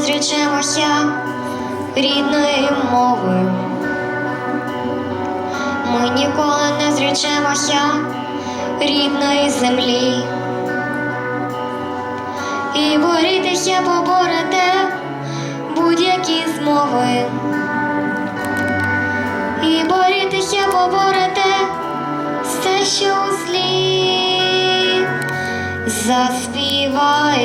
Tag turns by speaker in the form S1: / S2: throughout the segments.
S1: зречемося рідної мови. Ми ніколи не зречемося рідної землі. І борітися поборете будь-які змови. І борітися поборете все, що у злі. Заспіваємо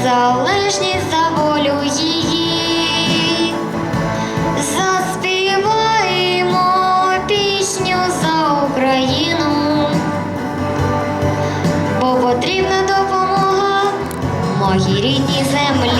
S1: незалежність, за волю її. Заспіваємо пісню за Україну, бо потрібна допомога моїй рідній землі.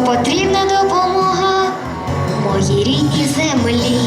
S1: потрібна допомога моїй рідній землі.